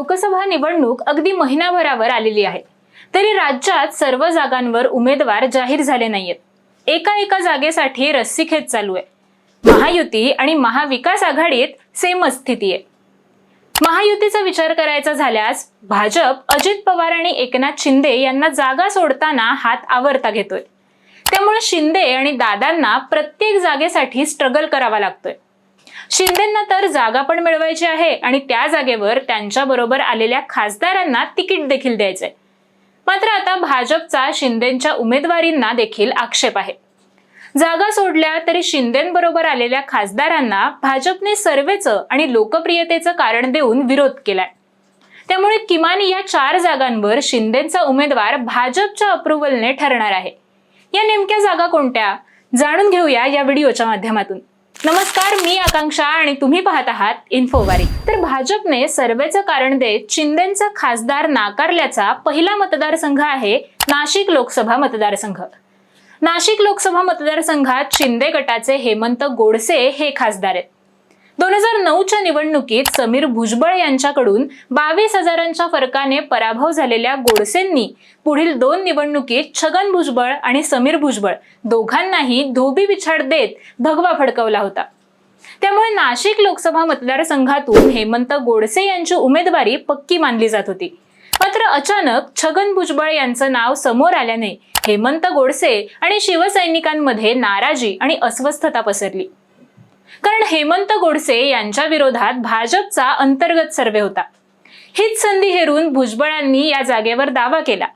लोकसभा निवडणूक अगदी महिनाभरावर आलेली आहे. तरी राज्यात सर्व जागांवर उमेदवार जाहीर झाले नाहीयेत. एका एका जागेसाठी रस्सीखेच चालू आहे. महायुती आणि महाविकास आघाडीत सेमच स्थिती आहे. महायुतीचा विचार करायचा झाल्यास भाजप अजित पवार आणि एकनाथ शिंदे यांना जागा सोडताना हात आवरता घेतोय. त्यामुळे शिंदे आणि दादांना प्रत्येक जागेसाठी स्ट्रगल करावा लागतोय. शिंदेंना तर जागा पण मिळवायची आहे आणि त्या जागेवर त्यांच्या बरोबर आलेल्या खासदारांना तिकीट देखील द्यायचंय. मात्र आता भाजपचा शिंदेंच्या उमेदवारींना देखील आक्षेप आहे. जागा सोडल्या तरी शिंदेबरोबर आलेल्या खासदारांना भाजपने सर्वेचं आणि लोकप्रियतेचं कारण देऊन विरोध केलाय. त्यामुळे किमान या चार जागांवर शिंदेचा उमेदवार भाजपच्या अप्रुव्हलने ठरणार आहे. या नेमक्या जागा कोणत्या? जाणून घेऊया या व्हिडिओच्या माध्यमातून. नमस्कार मी आकांक्षा आणि तुम्ही पाहत आहात इन्फोवारी. तर भाजपने सर्वेचं कारण देत शिंदेचा खासदार नाकारल्याचा पहिला मतदारसंघ आहे नाशिक लोकसभा मतदारसंघ. नाशिक लोकसभा मतदारसंघात शिंदे गटाचे हेमंत गोडसे हे खासदार आहेत. दोन हजार नऊच्या निवडणुकीत समीर भुजबळ यांच्याकडून बावीस हजारांच्या फरकाने पराभव झालेल्या गोडसेंनी पुढील दोन निवडणुकीत छगन भुजबळ आणि समीर भुजबळ दोघांनाही धोबी विछाड देत भगवा फडकवला होता. त्यामुळे नाशिक लोकसभा मतदारसंघातून हेमंत गोडसे यांची उमेदवारी पक्की मानली जात होती. मात्र अचानक छगन भुजबळ यांचं नाव समोर आल्याने हेमंत गोडसे आणि शिवसैनिकांमध्ये नाराजी आणि अस्वस्थता पसरली. कारण हेमंत गोडसे यांच्या विरोधात भाजपचा अंतर्गत सर्वे होता. हीच संधी हेरून भुजबळांनी या जागेवर दावा केला.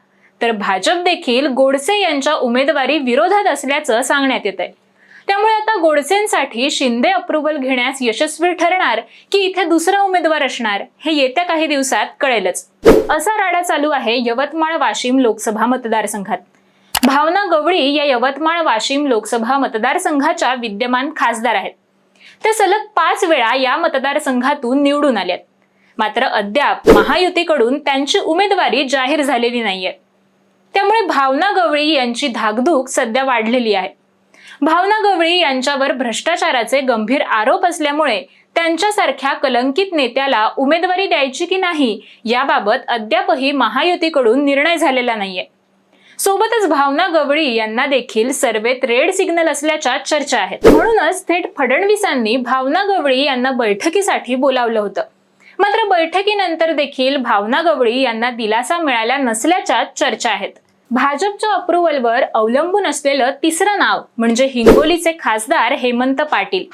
तर भाजप देखील गोडसे यांच्या उमेदवारी विरोधात असल्याचं सांगण्यात येत आहे त्यामुळे आता गोडसेंसाठी शिंदे अप्रुव्हल घेण्यास यशस्वी ठरणार की इथे दुसरा उमेदवार असणार हे येत्या काही दिवसात कळेलच. असा राडा चालू आहे यवतमाळ वाशिम लोकसभा मतदारसंघात. भावना गवळी या यवतमाळ वाशिम लोकसभा मतदारसंघाच्या विद्यमान खासदार आहेत. ते सलग पाच वेळा या मतदारसंघातून निवडून आल्यात. मात्र अद्याप महायुतीकडून त्यांची उमेदवारी जाहीर झालेली नाहीये. त्यामुळे भावना गवळी यांची धाकधूक सध्या वाढलेली आहे. भावना गवळी यांच्यावर भ्रष्टाचाराचे गंभीर आरोप असल्यामुळे त्यांच्यासारख्या कलंकित नेत्याला उमेदवारी द्यायची की नाही याबाबत अद्यापही महायुतीकडून निर्णय झालेला नाहीये. सोबतच भावना गवळी यांना देखील सर्वेत रेड सिग्नल असल्याच्या चर्चा आहेत. म्हणूनच थेट फडणवीसांनी भावना गवळी यांना बैठकीसाठी बोलावलं होतं. मात्र बैठकीनंतर देखील भावना गवळी यांना दिलासा मिळाला नसल्याच्या चर्चा आहेत. भाजपच्या अप्रुव्हलवर अवलंबून असलेलं तिसरं नाव म्हणजे हिंगोलीचे खासदार हेमंत पाटील.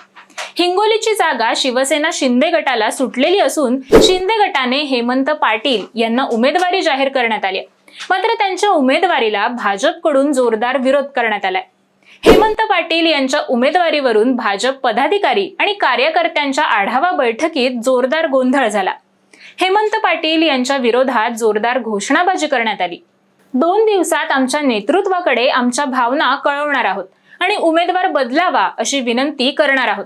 हिंगोलीची जागा शिवसेना शिंदे गटाला सुटलेली असून शिंदे गटाने हेमंत पाटील यांना उमेदवारी जाहीर करण्यात आली मात्र त्यांच्या उमेदवारीला भाजपकडून जोरदार विरोध करण्यात आलाय. हेमंत पाटील यांच्या उमेदवारीवरून भाजप पदाधिकारी आणि कार्यकर्त्यांच्या आढावा बैठकीत जोरदार गोंधळ झाला. हेमंत पाटील यांच्या विरोधात जोरदार घोषणाबाजी करण्यात आली. दोन दिवसात आमच्या नेतृत्वाकडे आमच्या भावना कळवणार आहोत आणि उमेदवार बदलावा अशी विनंती करणार आहोत.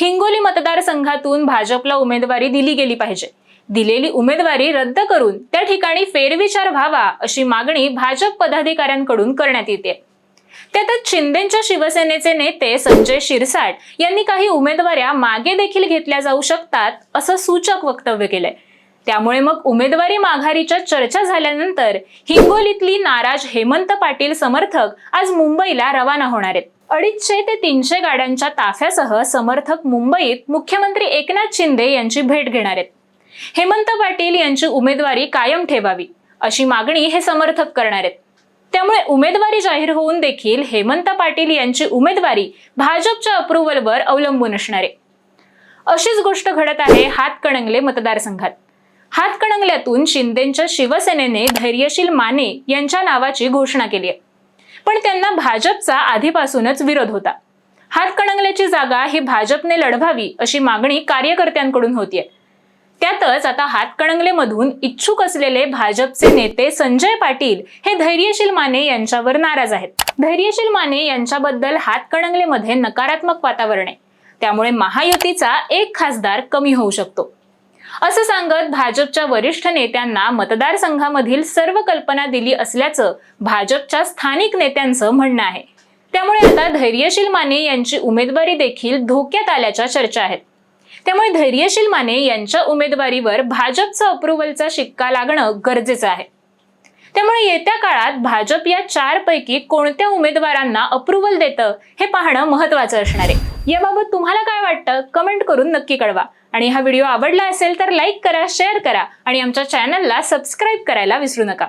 हिंगोली मतदारसंघातून भाजपला उमेदवारी दिली गेली पाहिजे. दिलेली उमेदवारी रद्द करून त्या ठिकाणी फेरविचार व्हावा अशी मागणी भाजप पदाधिकाऱ्यांकडून करण्यात येते. त्यातच शिंदेच्या शिवसेनेचे नेते संजय शिरसाट यांनी काही उमेदवाऱ्या मागे देखील घेतल्या जाऊ शकतात असं सूचक वक्तव्य केलंय. त्यामुळे मग उमेदवारी माघारीच्या चर्चा झाल्यानंतर हिंगोलीतली नाराज हेमंत पाटील समर्थक आज मुंबईला रवाना होणार आहेत. अडीचशे ते तीनशे गाड्यांच्या ताफ्यासह समर्थक मुंबईत मुख्यमंत्री एकनाथ शिंदे यांची भेट घेणार आहेत. हेमंत पाटील यांची उमेदवारी कायम ठेवावी अशी मागणी हे समर्थक करणार आहेत. त्यामुळे उमेदवारी जाहीर होऊन देखील हेमंत पाटील यांची उमेदवारी भाजपच्या अप्रुव्हलवर अवलंबून असणार आहे. अशीच गोष्ट घडत आहे हातकणंगले मतदारसंघात. हातकणंगल्यातून शिंदेच्या शिवसेनेने धैर्यशील माने यांच्या नावाची घोषणा केली आहे. पण त्यांना भाजपचा आधीपासूनच विरोध होता. हातकणंगल्याची जागा ही भाजपने लढवावी अशी मागणी कार्यकर्त्यांकडून होतीये. त्यातच आता हातकणंगलेमधून इच्छुक असलेले भाजपचे नेते संजय पाटील हे धैर्यशील माने यांच्यावर नाराज आहेत. धैर्यशील माने यांच्याबद्दल हातकणंगलेमध्ये नकारात्मक वातावरण आहे. त्यामुळे महायुतीचा एक खासदार कमी होऊ शकतो. असं सांगत भाजपच्या वरिष्ठ नेत्यांना मतदारसंघामधील सर्व कल्पना दिली असल्याचं भाजपच्या स्थानिक नेत्यांचं म्हणणं आहे. त्यामुळे आता धैर्यशील माने यांची उमेदवारी देखील धोक्यात आल्याच्या चर्चा आहेत. त्यामुळे धैर्यशील माने यांच्या उमेदवारीवर भाजपचा अप्रुव्हलचा शिक्का लागणं गरजेचं आहे. त्यामुळे येत्या काळात भाजप या चार पैकी कोणत्या उमेदवारांना अप्रुव्हल देतं हे पाहणं महत्वाचं असणार आहे. याबाबत तुम्हाला काय वाटतं? कमेंट करून नक्की कळवा. आणि हा व्हिडिओ आवडला असेल तर लाईक करा शेअर करा आणि आमच्या चॅनलला सबस्क्राईब करायला विसरू नका.